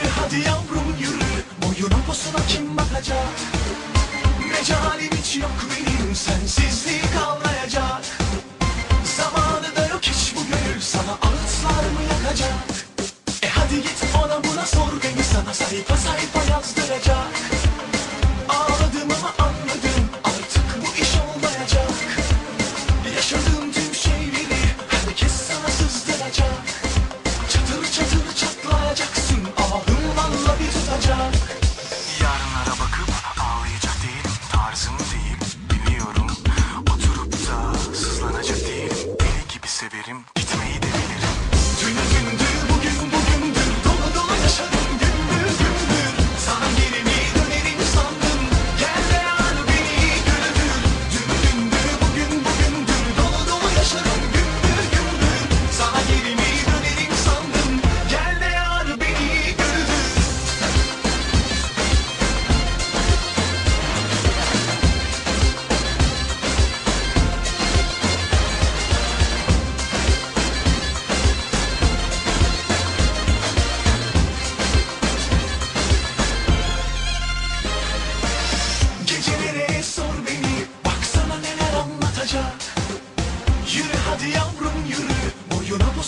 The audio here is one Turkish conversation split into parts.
yürü hadi yavrum yürü. Boyuna posuna kim bakacak? Mecalim hiç yok benim sensizliği kavrayacak Zamanı da yok hiç bu gönül sana ağıtlar mı yakacak?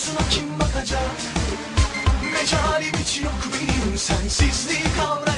Başkasına kim bakacak? Mecalim hiç yok benim sensizliği kavram.